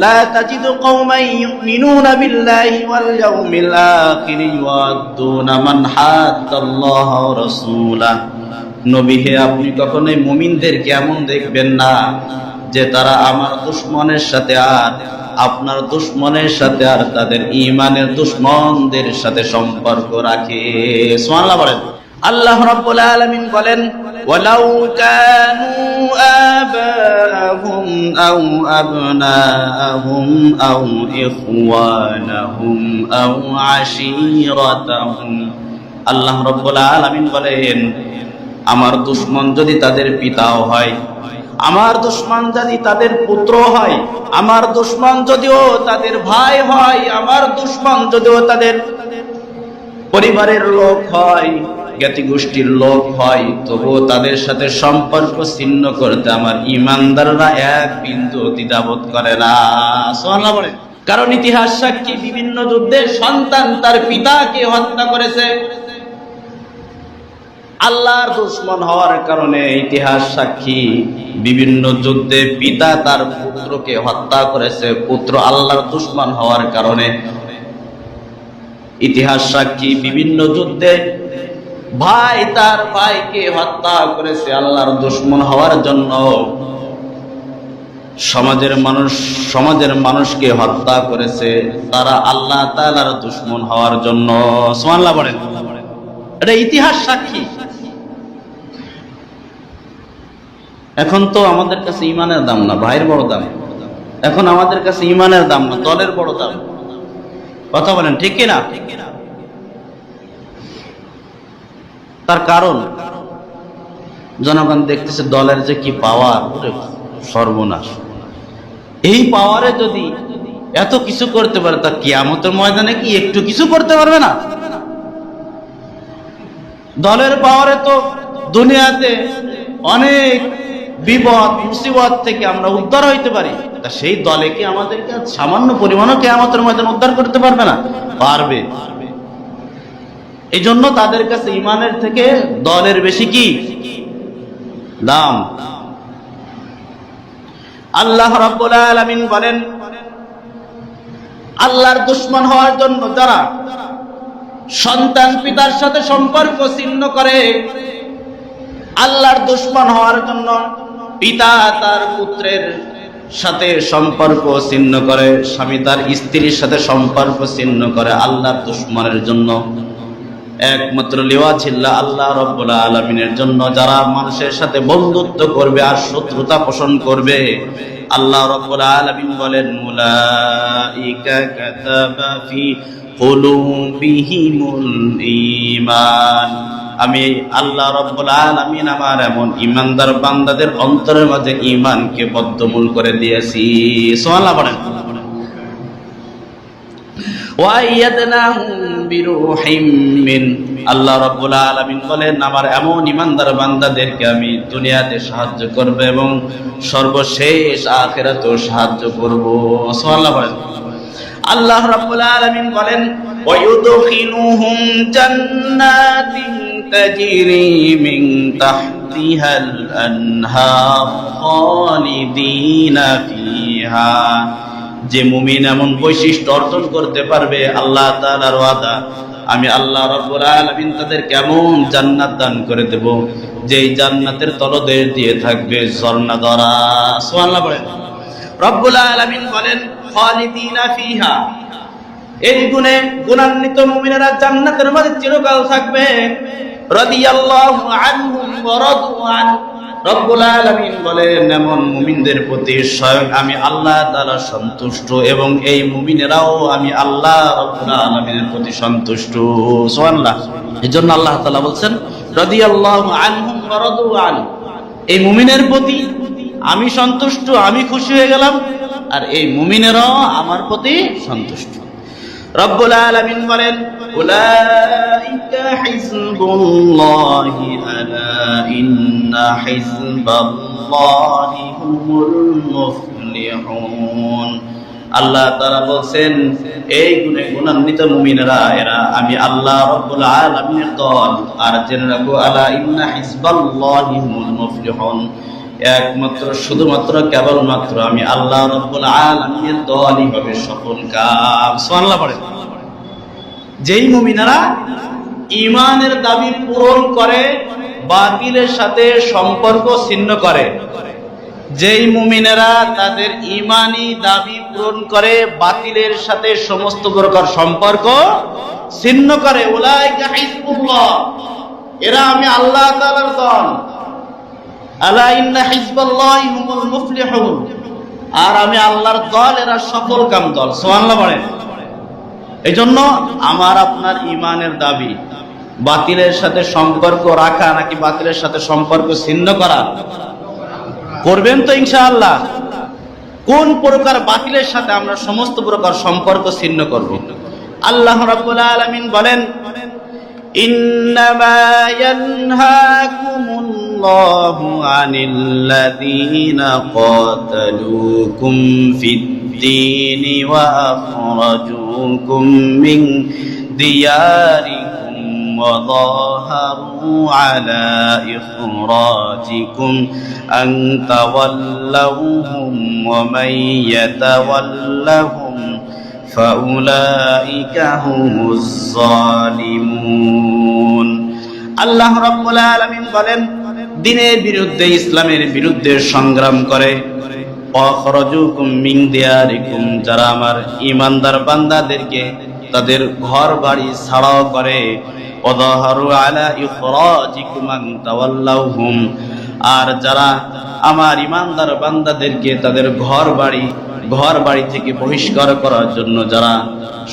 لا تجد قوما يؤمنون بالله واليوم الآخر يوادون من حاد الله ورسوله নবী হে আপনি কখনোই মুমিনদের কেমন দেখবেন না যে তারা আমার দুশ্মনের সাথে আর আপনার দুশ্মনের সাথে আর তাদের ইমানের দুশ্মনদের সাথে সম্পর্ক রাখে সুবহানাল্লাহ বলেন আল্লাহ রাব্বুল আলামিন বলেন ওয়ালাউ কানু আবাআহুম আও আবনাআহুম আও ইখওয়ানাহুম আও আশীরাতাহুম আল্লাহ রাব্বুল আলামিন বলেন, আমার দুশ্মন যদি তাদের পিতাও হয়, আমার দুশ্মন যদি তাদের পুত্র হয়, আমার দুশ্মন যদিও তাদের ভাই হয়, আমার দুশ্মন যদিও তাদের পরিবারের লোক হয় জ্ঞাতি গোষ্ঠীর লোক হয়, তবুও তাদের সাথে সম্পর্ক ছিন্ন করতে আমার ইমানদাররা এক বিন্দু দ্বিধাবোধ করে না। কারণ ইতিহাস সাক্ষী, বিভিন্ন যুদ্ধে সন্তান তার পিতাকে হত্যা করেছে। আল্লাহর দুশ্মন হওয়ার কারণে ইতিহাস সাক্ষী, বিভিন্ন যুদ্ধে পিতা তার পুত্রকে হত্যা করেছে, পুত্র আল্লাহর দুশ্মন হওয়ার কারণে। ইতিহাস সাক্ষী, বিভিন্ন যুদ্ধে ভাই, তার ভাইকে হত্যা করেছে আল্লাহর দুশ্মন হওয়ার জন্য। সমাজের মানুষ, সমাজের মানুষকে হত্যা করেছে, তারা আল্লাহ তাআলার দুশ্মন হওয়ার জন্য। সুবহানাল্লাহ বলেন। এটা ইতিহাস সাক্ষী। এখন তো আমাদের কাছে ইমানের দাম না, ভাইয়ের বড় দাম। এখন আমাদের কাছে ইমানের দাম না, দলের বড় দাম। কথা বলেন, ঠিক কিনা? ঠিক কিনা তার কারণ? জনগণ দেখতেছে দলের যে কি পাওয়ার সর্বনাশ। এই পাওয়ারে যদি এত কিছু করতে পারে, তা কিয়ামতের ময়দানে কি একটু কিছু করতে পারবে না? দলের পাওয়ারে তো দুনিয়াতে অনেক বিপদ, মুসিবত থেকে আমরা উদ্ধার হইতে পারি। তা সেই দলে কি আমাদেরকে সামান্য পরিমাণও কেয়ামতের ময়দান উদ্ধার করতে পারবে না? পারবে। এই জন্য তাদের কাছে ইমানের থেকে দলের বেশি কি? দাম। আল্লাহ রাব্বুল আলামিন বলেন, আল্লাহর দুশ্মন হওয়ার জন্য যারা সন্তান পিতার সাথে সম্পর্ক ছিন্ন করে, আল্লাহর দুশ্মন হওয়ার জন্য পিতা তার পুত্রের সাথে সম্পর্ক ছিন্ন করে, স্বামী তার স্ত্রীর সাথে সম্পর্ক ছিন্ন করে আল্লাহর দুশ্মনের জন্য একমাত্র লিওয়া ছিল্লা আল্লাহ রব্বুল আলমিনের জন্য যারা মানুষের সাথে বন্ধুত্ব করবে আর শত্রুতা পোষণ করবে। আল্লাহ রব্বুল আলমিন বলেন মুলাইকা কাতাবা আমি আল্লাহ রব্বুল আলামিন আমার এমন ইমানদার বান্দাদের অন্তরের মাঝে ঈমানকে বদ্ধমূল করে দিয়েছি। সুবহানাল্লাহ বলেন। আল্লাহ রব্বুল আলামিন বলেন, আমার এমন ইমানদার বান্দাদেরকে আমি দুনিয়াতে সাহায্য করব এবং সর্বশেষ আখেরাতেও সাহায্য করব। সুবহানাল্লাহ বলেন। আল্লাহ রাব্বুল আলামিন বলেন ওয়ায়ুদখিলুহুম জান্নাতিন তাজরি মিন তাহতিহাল আনহার খালিদিনা ফিহা। যে মুমিন এমন বৈশিষ্ট্য অর্জন করতে পারবে, আল্লাহ তাআলার ওয়াদা। আমি আল্লাহ রাব্বুল আলামিন তাদের কেমন জান্নাত দান করে দেব, যেই জান্নাতের তলদেশ দিয়ে থাকবে ঝর্ণা ধরা। সোয়াল্লা বলেন। রব্বুল আলামিন বলেন, খালিদিনা ফিহা। এই গুণে গুণান্বিত মুমিনেরা জান্নাতের মধ্যে চিরকাল থাকবে। রাদিয়াল্লাহু আনহুম ওয়া রাদু আন রব্বুল আলামিন বলেন, এমন মুমিনদের প্রতি স্বয়ং আমি আল্লাহ তাআলা সন্তুষ্ট এবং এই মুমিনেরাও আমি আল্লাহ রব্বুল আলামিনের প্রতি সন্তুষ্ট। সুবহানাল্লাহ। এজন্য আল্লাহ তাআলা বলছেন, রাদিয়াল্লাহু আনহুম ওয়া রাদু আন। এই মুমিনের প্রতি আমি সন্তুষ্ট, আমি খুশি হয়ে গেলাম, আর এই মুমিনেরাও আমার প্রতি সন্তুষ্ট। রব্বুল আলামিন বলেন, উলাইকা হিজবুল্লাহি আলা ইন্না হিজবাল্লাহি হুমুল মুফলিহুন। আল্লাহ তাআলা বলছেন, এই গুণে গুণান্বিত মুমিনেরা, এরা আমি আল্লাহ রব্বুল আলামিনের দল। আর জেনে রাখো, আলা ইন্না হিজবাল্লাহি হুমুল মুফলিহুন। একমাত্র, শুধুমাত্র, কেবলমাত্র আমি আল্লাহ রব্বুল আলামিনের দলই হবে কাম সুবহানাল্লাহ পড়েন যেই মুমিনারা ইমানের দাবি পূরণ করে, বাতিলের সাথে সম্পর্ক ছিন্ন করে, যেই মুমিনেরা তাদের ইমানি দাবি পূরণ করে, বাতিলের সাথে সমস্ত প্রকার সম্পর্ক ছিন্ন করে হিজবুল্লাহ। এরা আমি আল্লাহ তাআলার দল আলা ইন্না হিজবাল্লাহি হুমুল আর আমি আল্লাহর দল এরা সফল কাম দল, সুবহানাল্লাহ বলেন। এই জন্য আমার আপনার ইমানের দাবি, বাতিলের সাথে সম্পর্ক রাখা নাকি বাতিলের সাথে সম্পর্ক ছিন্ন করা? করবেন তো ইনশাআল্লাহ। কোন প্রকার বাতিলের সাথে আমরা সমস্ত প্রকার সম্পর্ক ছিন্ন করব? আল্লাহ রাব্বুল আলামিন বলেন, ইন্নামা ইয়ানহাকুমুন الله عن الذين قاتلوكم في الدين وأخرجوكم من دياركم وظاهروا على إخراجكم أن تولوهم ومن يتولهم فأولئك هم الظالمون আল্লাহ রাব্বুল আলামিন বলেন দিনের বিরুদ্ধে ইসলামের বিরুদ্ধে সংগ্রাম করে। যারা আমার ইমানদার বান্দাদেরকে তাদের ঘর বাড়ি ছাড়াও করে। আর যারা আমার ইমানদার বান্দাদেরকে তাদের ঘর বাড়ি ঘর বাড়ি থেকে বহিষ্কার করার জন্য যারা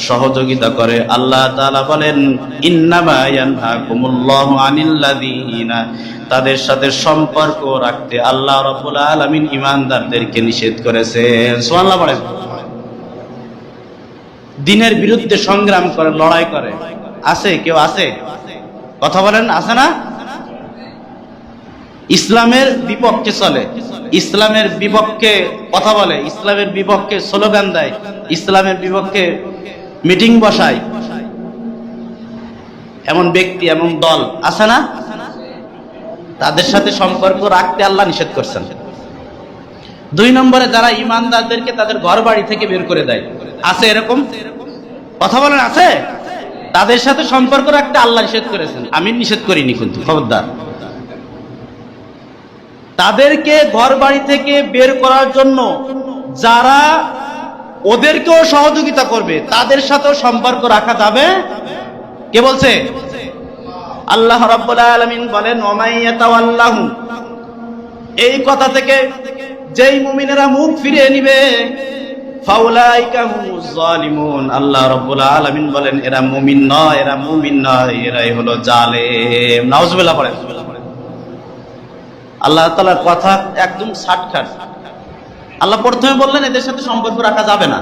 সহযোগিতা করে, আল্লাহ বলেন তাদের সাথে সম্পর্ক রাখতে আল্লাহ রাব্বুল আলামিন ইমানদারদেরকে নিষেধ বলেন। দিনের বিরুদ্ধে সংগ্রাম করে, লড়াই করে। আছে? কেউ আছে? কথা বলেন, আছে না? ইসলামের বিপক্ষে চলে। ইসলামের বিপক্ষে কথা বলে, ইসলামের বিপক্ষে স্লোগান দেয়, ইসলামের বিপক্ষে মিটিং বসায়। এমন ব্যক্তি, এমন দল আছে না? তাদের সাথে সম্পর্ক রাখতে আল্লাহ নিষেধ করছেন। দুই নম্বরে যারা ইমানদারদেরকে তাদের ঘর বাড়ি থেকে বের করে দেয়। আছে এরকম? কথা বলেন আছে? তাদের সাথে সম্পর্ক রাখতে আল্লাহ নিষেধ করেছেন। আমি নিষেধ করিনি কিন্তু, খবরদার। তাদেরকে ঘর বাড়ি থেকে বের করার জন্য যারা ওদেরকেও সহযোগিতা করবে, তাদের সাথেও সম্পর্ক রাখা যাবে। কে বলছে? আল্লাহ রাব্বুল আলামিন বলেন এই কথা থেকে যেই মুমিনেরা মুখ ফিরিয়ে নিবে আল্লাহ রাব্বুল আলামিন বলেন, এরা মুমিন নয়, এরা মুমিন নয়, এরাই হলো জালেম। নাউজুবিল্লাহ পড়েন। আল্লাহ তাআলার কথা একদম শাটখাট আল্লাহ প্রথমে বললেন, এদের সাথে সম্পর্ক রাখা যাবে না।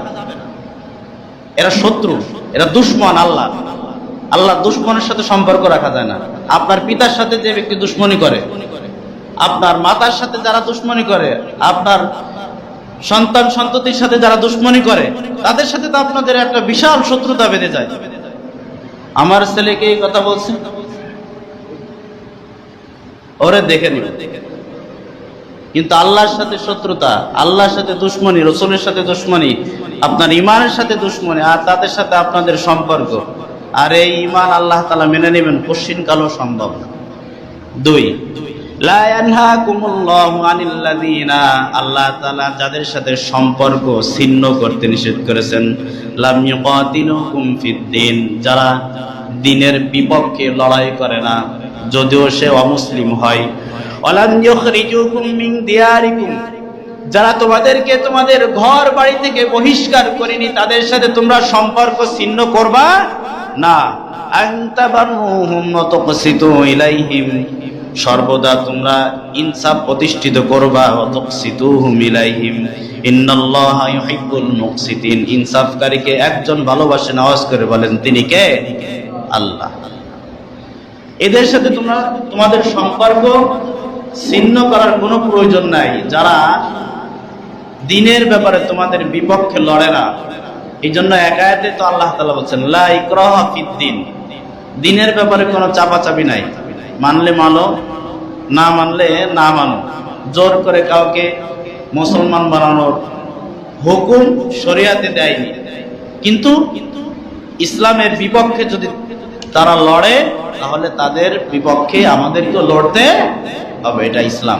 এরা শত্রু, এরা দুশ্মন আল্লাহ। আল্লাহ দুশ্মনের সাথে সম্পর্ক রাখা যায় না। আপনার পিতার সাথে যে ব্যক্তি দুশ্মনী করে, আপনার মাতার সাথে যারা দুশ্মনী করে, আপনার সন্তান সন্ততির সাথে যারা দুশ্মনী করে, তাদের সাথে তো আপনাদের একটা বিশাল শত্রুতা বেঁধে যায়। আমার ছেলেকে এই কথা বলছে ওরে দেখে নিবে কিন্তু আল্লাহর সাথে শত্রুতা, আল্লাহর সাথে দুশ্মনী, রসুলের সাথে দুশ্মনী, আপনার ইমানের সাথে দুশ্মনী আর তাদের সাথে আপনাদের সম্পর্ক। আর এই ইমান আল্লাহ তালা মেনে নেবেন কশিন কালো সম্ভব না। দুই আল্লাহ যাদের সাথে সম্পর্ক ছিন্ন করতে নিষেধ করেছেন যারা দিনের বিপক্ষে লড়াই করে না। যদিও সে অমুসলিম হয়। যারা তোমাদেরকে তোমাদের ঘর বাড়ি থেকে বহিষ্কার করেনি, তাদের সাথে তোমরা সম্পর্ক ছিন্ন করবা না। সর্বদা তোমরা ইনসাফ প্রতিষ্ঠিত করবা ইনসাফকারীকে একজন ভালোবাসেন আওয়াজ করে বলেন, তিনি কে? আল্লাহ। এদের সাথে তোমরা তোমাদের সম্পর্ক ছিন্ন করার কোনো প্রয়োজন নাই। যারা দিনের ব্যাপারে তোমাদের বিপক্ষে লড়ে না। এই জন্য একায়াতে তো আল্লাহ তালা বলছেন, লা ইকরাহা ফিদ্দিন দিনের ব্যাপারে কোনো চাপাচাপি নাই। মানলে মানো, না মানলে না মানো। জোর করে কাউকে মুসলমান বানানোর হুকুম শরিয়াতে দেয়নি। কিন্তু ইসলামের বিপক্ষে যদি তারা লড়ে তাহলে তাদের বিপক্ষে আমাদেরকেও লড়তে হবে এটা ইসলাম।